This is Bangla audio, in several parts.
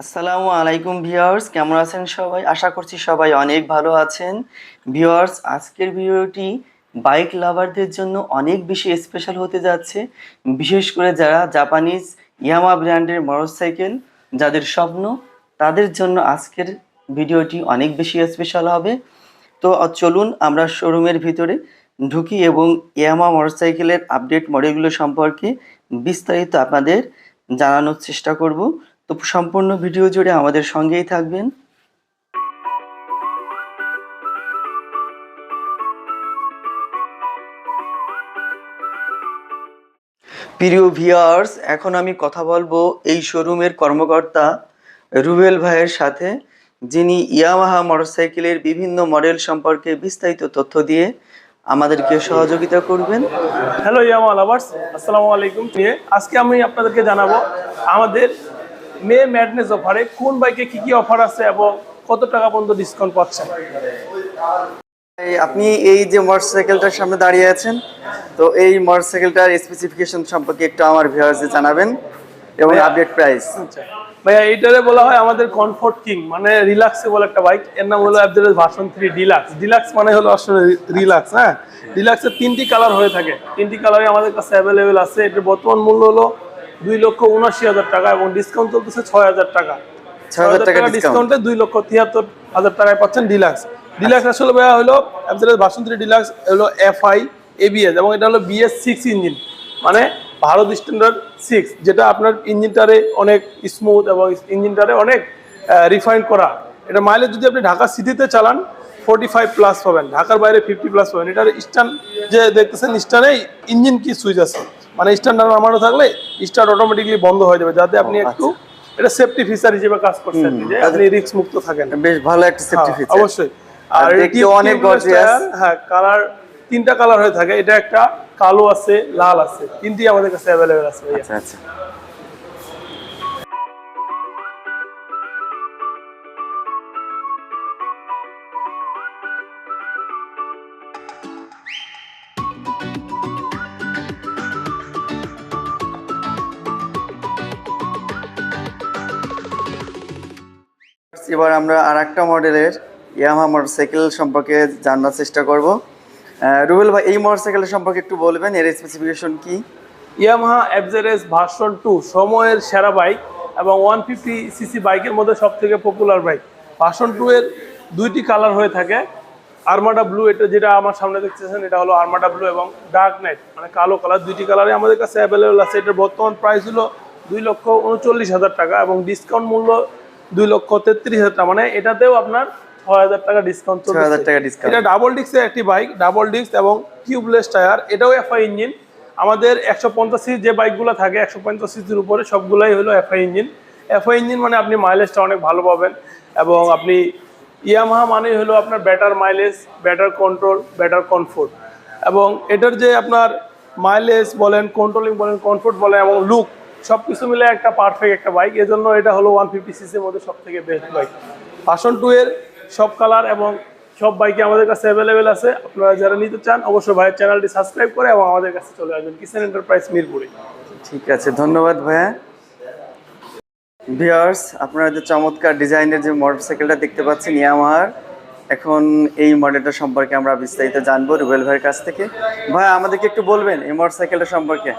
আসসালামু আলাইকুম ভিউয়ার্স, কেমন আছেন সবাই? আশা করছি সবাই অনেক ভালো আছেন। ভিউয়ার্স, আজকের ভিডিওটি বাইক লাভারদের জন্য অনেক বেশি স্পেশাল হতে যাচ্ছে। বিশেষ করে যারা জাপানিজ ইয়ামা ব্র্যান্ডের মোটরসাইকেল, যাদের স্বপ্ন, তাদের জন্য আজকের ভিডিওটি অনেক বেশি স্পেশাল হবে। তো চলুন আমরা শোরুমের ভিতরে ঢুকি এবং ইয়ামা মোটরসাইকেলের আপডেট মডেলগুলো সম্পর্কে বিস্তারিত আপনাদের জানানোর চেষ্টা করব। তো সম্পূর্ণ ভিডিও জুড়ে আমাদের সঙ্গেই থাকবেন। প্রিয় ভিউয়ার্স, এখন আমি কথা বলব এই শোরুমের কর্মকর্তা রুবেল ভাইয়ের সাথে, যিনি ইয়ামাহা মোটরসাইকেলের বিভিন্ন মডেল সম্পর্কে বিস্তারিত তথ্য দিয়ে আমাদেরকে সহযোগিতা করবেন। হ্যালো ইয়ামা লাভার্স, আসসালামু আলাইকুম। আজকে আমি আপনাদেরকে জানাব আমাদের মে ম্যাডনেস অফারে কোন বাইকে কি কি অফার আছে এবং কত টাকা পর্যন্ত ডিসকাউন্ট পাচ্ছেন? আপনি এই যে মোটরসাইকেলটার সামনে দাঁড়িয়ে আছেন তো এই মোটরসাইকেলটার স্পেসিফিকেশন সম্পর্কে একটু আমার ভিউয়ার্সে জানাবেন এবং আপডেট প্রাইস আচ্ছা। ভাইয়া এইটারে বলা হয় আমাদের কমফোর্ট কিং মানে রিল্যাক্সেবল একটা বাইক এর নাম হলো অ্যাবজেলের ভার্সন থ্রি ডিলাক্স ডিলাক্স মানে হলো আসলে রিল্যাক্স হ্যাঁ? ডিলাক্সের তিনটি কালার হয়ে থাকে। তিনটি কালারই আমাদের কাছে অ্যাভেলেবেল আছে। এটার বর্তমান মূল্য হলো দুই লক্ষ উনআশি হাজার টাকা এবং ডিসকাউন্ট চলতেছে ছয় হাজার টাকা। 6,000 টাকা ডিসকাউন্টে দুই লক্ষ তিয়াত্তর হাজার টাকায় পাচ্ছেন ডিলাক্স ডিলাক্স আসলে ভাইয়া হলো অ্যাবজেলের ভার্সন থ্রি ডিলাক্স হলো এফআই এবিএস এবং এটা হলো বিএস সিক্স ইঞ্জিন মানে ভারত স্ট্যান্ডার্ড সিক্স যেটা আপনার ইঞ্জিনটারে অনেক স্মুথ এবং ইঞ্জিনটারে অনেক রিফাইন করা। এটা মাইলেজ যদি আপনি ঢাকা সিটিতে চালান ফোর্টি ফাইভ প্লাস পাবেন। ঢাকার বাইরে ফিফটি প্লাস পাবেন। এটার স্ট্যান্ড যে দেখতেছেন স্ট্যান্ডে ইঞ্জিন কি সুইচ আছে। মানে স্ট্যান্ডার নামানো থাকলে স্টার্ট অটোমেটিকলি বন্ধ হয়ে যাবে যাতে আপনি একটু এটা সেফটি ফিচার হিসেবে কাজ করছেন যে আপনি রিস্ক মুক্ত থাকেন। বেশ ভালো একটা সেফটি হ্যাঁ, ফিচার অবশ্যই। আর এটি অনেক গর্জিয়াস হ্যাঁ কালার তিনটা কালার হয়ে থাকে। এটা একটা কালো আছে লাল আছে। তিনটি আমাদের কাছে অ্যাভেলেবেল আছে ভাই আচ্ছা আচ্ছা। এবার আমরা আর একটা মডেলের ইয়ামাহা মোটরসাইকেল সম্পর্কে জানার চেষ্টা করব। রুবেল ভাই, এই মোটরসাইকেলের সম্পর্কে একটু বলবেন, এর স্পেসিফিকেশন কি? ইয়ামাহা এফজেডএস ভার্সন টু সময়ের সেরা বাইক এবং ওয়ান ফিফটি সিসি বাইকের মধ্যে সব থেকে পপুলার বাইক ভার্সন টু এর দুইটি কালার হয়ে থাকে। আর্মাডা ব্লু এটা যেটা আমার সামনে দেখতেছেন, এটা হলো আর্মাডা ব্লু এবং ডার্ক নাইট মানে কালো কালার দুইটি কালারে আমাদের কাছে অ্যাভেলেবেল আছে। এটার বর্তমান প্রাইস হলো দুই লক্ষ উনচল্লিশ হাজার টাকা এবং ডিসকাউন্ট মূল্য দুই লক্ষ তেত্রিশ হাজার টাকা। মানে এটাতেও আপনার ছয় হাজার টাকা ডিসকাউন্ট 6,000 টাকা discount। এটা ডাবল ডিস্কের একটি বাইক ডাবল ডিস্ক এবং টিউবলেস টায়ার এটাও এফআই ইঞ্জিন আমাদের একশো পঞ্চাশ সিসি যে বাইকগুলো থাকে একশো পঞ্চাশ সিসির উপরে সবগুলাই হলো এফআই ইঞ্জিন এফআই ইঞ্জিন মানে আপনি মাইলেজটা অনেক ভালো পাবেন এবং আপনি ইয়ামাহা মানে হলো আপনার better mileage better control better comfort এবং এটার যে আপনার মাইলেজ বলেন কন্ট্রোলিং বলেন কমফোর্ট বলেন এবং লুক সব কিছু মিলে একটা পারফেক্ট একটা বাইক এজন্য এটা হলো ওয়ান ফিফটি সিসির মধ্যে সব থেকে বেস্ট বাইক ভার্সন টু এর সব কালার এবং সব বাইকে আমাদের কাছে অ্যাভেলেবেল আছে। আপনারা যারা নিতে চান, অবশ্যই ভাইয়ের চ্যানেলটি সাবস্ক্রাইব করে এবং আমাদের কাছে চলে আসবেন। কিষান এন্টারপ্রাইজ মিরপুরে। ঠিক আছে, ধন্যবাদ ভাইয়া। ভিউয়ার্স আপনারা যে চমৎকার ডিজাইনের যে মোটরসাইকেলটা দেখতে পাচ্ছেন, ইয়ামাহার এখন এই মডেলটা সম্পর্কে আমরা বিস্তারিত জানব রুবেল ভাইয়ের কাছ থেকে। ভাই, আমাদেরকে একটু বলবেন এই মোটরসাইকেলটা সম্পর্কে।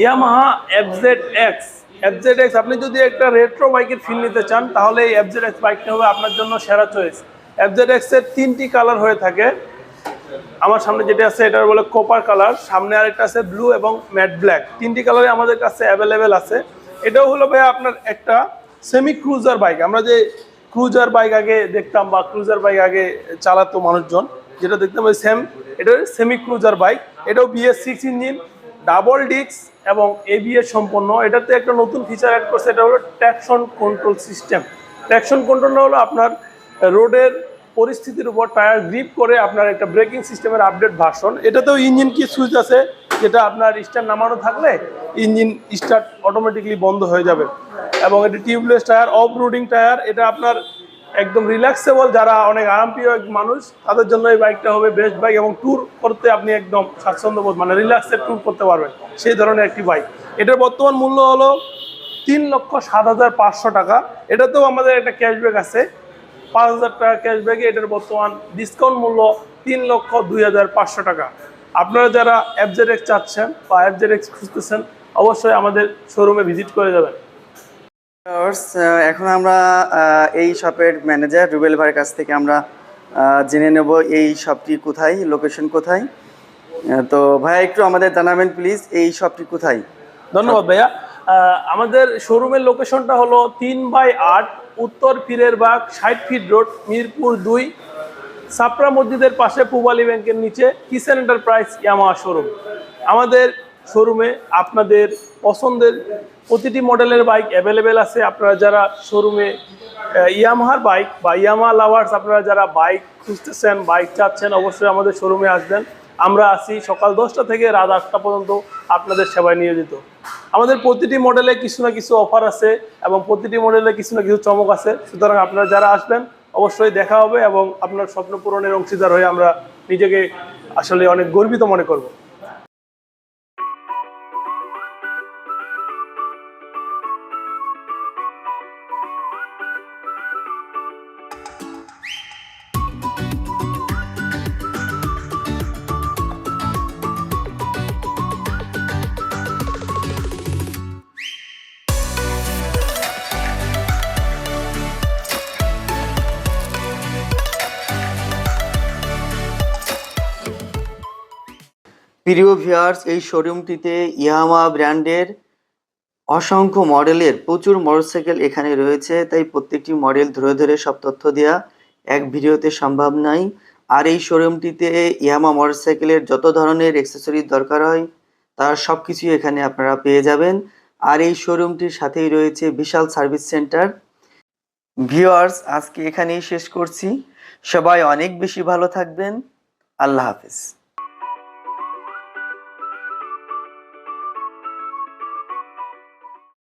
Yamaha FZ X FZ X আপনি যদি একটা রেট্রো বাইকের ফিল নিতে চান, তাহলে এই এফজেড এক্স বাইকটা হবে আপনার জন্য সেরা চয়েস এফজেড এক্সের তিনটি কালার হয়ে থাকে। আমার সামনে যেটা আছে এটা বলে কপার কালার সামনে আরেকটা আছে ব্লু এবং ম্যাট ব্ল্যাক তিনটি কালারে আমাদের কাছে অ্যাভেলেবেল আছে। এটাও হলো ভাই আপনার একটা সেমি ক্রুজার বাইক আমরা যে ক্রুজার বাইক আগে দেখতাম বা ক্রুজার বাইক আগে চালাতো মানুষজন। যেটা দেখতাম ওই সেম এটা সেমি ক্রুজার বাইক এটাও BS six engine double disc এবং এবিএস সম্পন্ন। এটাতে একটা নতুন ফিচার অ্যাড করছে, এটা হলো ট্র্যাকশন কন্ট্রোল সিস্টেম ট্র্যাকশন কন্ট্রোলটা হলো আপনার রোডের পরিস্থিতির উপর টায়ার গ্রিপ করে আপনার একটা ব্রেকিং সিস্টেমের আপডেট ভার্সন এটাতেও ইঞ্জিন কি সুইচ আছে, যেটা আপনার স্টার্ট নামানো থাকলে ইঞ্জিন স্টার্ট অটোমেটিকলি বন্ধ হয়ে যাবে। এবং এটি tubeless tyre off roading tyre. এটা আপনার একদম রিল্যাক্সেবল যারা অনেক আরামপ্রিয় মানুষ, তাদের জন্য এই বাইকটা হবে বেস্ট বাইক এবং ট্যুর করতে আপনি একদম স্বাচ্ছন্দ্য বোধ মানে রিল্যাক্সের ট্যুর করতে পারবেন সেই ধরনের একটি বাইক এটার বর্তমান মূল্য হলো তিন লক্ষ সাত হাজার পাঁচশো টাকা। এটাতেও আমাদের একটা ক্যাশব্যাক আছে। পাঁচ হাজার টাকা ক্যাশব্যাকে এটার বর্তমান ডিসকাউন্ট মূল্য তিন লক্ষ দুই হাজার পাঁচশো টাকা। আপনারা যারা এক্স চাচ্ছেন বা এক্স খুঁজতেছেন, অবশ্যই আমাদের শোরুমে ভিজিট করে যাবেন। এখন আমরা এই শপের ম্যানেজার রুবেল ভাইয়ের কাছ থেকে আমরা জেনে নেব এই শপটি কোথায় লোকেশন কোথায়। তো ভাইয়া, একটু আমাদের জানাবেন প্লিজ এই শপটি কোথায়? ধন্যবাদ ভাইয়া। আমাদের শোরুমের লোকেশনটা হলো তিন বাই আট, উত্তর পীরের বাগ, ষাট ফিট রোড, মিরপুর দুই সাপরা মসজিদের পাশে পূবালী ব্যাংকের নিচে কিচেন এন্টারপ্রাইজ ইয়ামা শোরুম আমাদের শোরুমে আপনাদের পছন্দের প্রতিটি মডেলের বাইক অ্যাভেলেবেল আছে। আপনারা যারা শোরুমে ইয়ামাহার বাইক বা ইয়ামা লাভার্স আপনারা যারা বাইক খুঁজতেছেন, বাইক চাচ্ছেন, অবশ্যই আমাদের শোরুমে আসবেন। আমরা আসি সকাল দশটা থেকে রাত আটটা পর্যন্ত আপনাদের সেবায় নিয়োজিত। আমাদের প্রতিটি মডেলে কিছু না কিছু অফার আছে এবং প্রতিটি মডেলে কিছু না কিছু চমক আছে। সুতরাং আপনারা যারা আসবেন, অবশ্যই দেখা হবে এবং আপনার স্বপ্ন পূরণের অংশীদার হয়ে আমরা নিজেকে আসলে অনেক গর্বিত মনে করব। প্রিয় ভিউয়ার্স এই শোরুমটিতে ইয়ামা ব্র্যান্ডের অসংখ্য মডেলের প্রচুর মোটরসাইকেল এখানে রয়েছে। তাই প্রত্যেকটি মডেল ধরে ধরে সব তথ্য দেওয়া এক ভিডিওতে সম্ভব নয় আর এই শোরুমটিতে ইয়ামা মোটরসাইকেলের যত ধরনের অ্যাক্সেসরিজ দরকার হয়, তার সব কিছুই এখানে আপনারা পেয়ে যাবেন। আর এই শোরুমটির সাথেই রয়েছে বিশাল সার্ভিস সেন্টার। ভিওয়ার্স আজকে এখানেই শেষ করছি। সবাই অনেক বেশি ভালো থাকবেন। আল্লাহ হাফেজ।